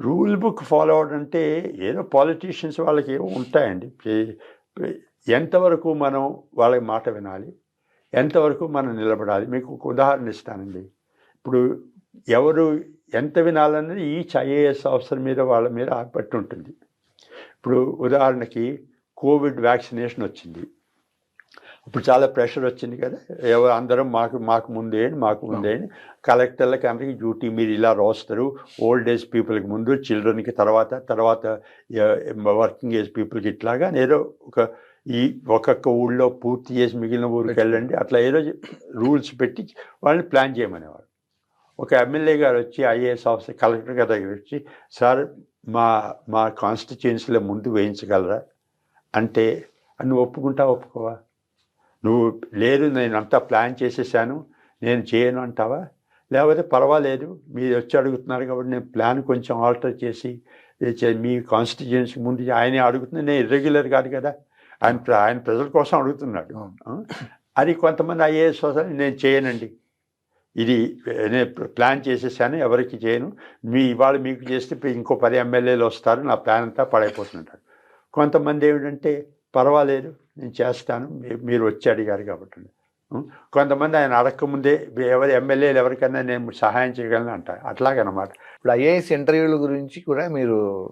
Rule book follow అవడం అంటే ఏదో పాలిటీషియన్స్ వాళ్ళకి ఏమో ఉంటాయండి. ఎంతవరకు మనం వాళ్ళ మాట వినాలి ఎంతవరకు మనం నిలబడాలి? మీకు ఒక ఉదాహరణ ఇస్తానండి. ఇప్పుడు ఎవరు ఎంత వినాలన్నది ఈచ్ ఐఏఎస్ ఆఫీసర్ మీద వాళ్ళ మీద బట్టి ఉంటుంది. ఇప్పుడు ఉదాహరణకి కోవిడ్ వ్యాక్సినేషన్ వచ్చింది. ఇప్పుడు చాలా ప్రెషర్ వచ్చింది కదా. ఎవరు అందరం మాకు మాకు ముందే మాకు ముందే కలెక్టర్లకి అందరికీ డ్యూటీ మీరు ఇలా రాస్తారు ఓల్డ్ ఏజ్ పీపుల్కి ముందు చిల్డ్రన్కి తర్వాత తర్వాత వర్కింగ్ ఏజ్ పీపుల్కి ఇట్లాగా ఏదో ఒక ఈ ఒక్కొక్క ఊళ్ళో పూర్తి చేసి మిగిలిన ఊరికి వెళ్ళండి. అట్లా ఏదో రూల్స్ పెట్టి వాళ్ళని ప్లాన్ చేయమనేవారు. ఒక ఎమ్మెల్యే గారు వచ్చి ఐఏఎస్ ఆఫీసర్ కలెక్టర్ గారి దగ్గర వచ్చి సార్ మా మా కాన్స్టిట్యుయెన్సీలో ముందు వేయించగలరా? అంటే నువ్వు ఒప్పుకుంటా ఒప్పుకోవా? నువ్వు లేదు నేను అంతా ప్లాన్ చేసేసాను నేను చేయను అంటావా? లేకపోతే పర్వాలేదు మీరు వచ్చి అడుగుతున్నారు కాబట్టి నేను ప్లాన్ కొంచెం ఆల్టర్ చేసి మీ కాన్స్టిట్యుయెన్సీ ముందు ఆయనే అడుగుతున్నా నేను ఇర్రెగ్యులర్ కాదు కదా ఆయన ఆయన ప్రజల కోసం అడుగుతున్నాడు? అది కొంతమంది ఐఏఎస్ నేను చేయనండి. ఇది నేను ప్లాన్ చేసేసాను ఎవరికి చేయను. మీ ఇవాళ మీకు చేస్తే ఇంకో పది ఎమ్మెల్యేలు వస్తారు నా ప్లాన్ అంతా పడైపోతుంటారు కొంతమంది ఏమిటంటే పర్వాలేదు నేను చేస్తాను. మీ- మీరు వచ్చి అడిగారు కాబట్టి కొంతమంది ఆయన అడగకముందే ఎవరి ఎమ్మెల్యేలు ఎవరికైనా నేను సహాయం చేయగలను అంటారు. అట్లాగనమాట. ఇప్పుడు ఐఏఎస్ ఇంటర్వ్యూల గురించి కూడా మీరు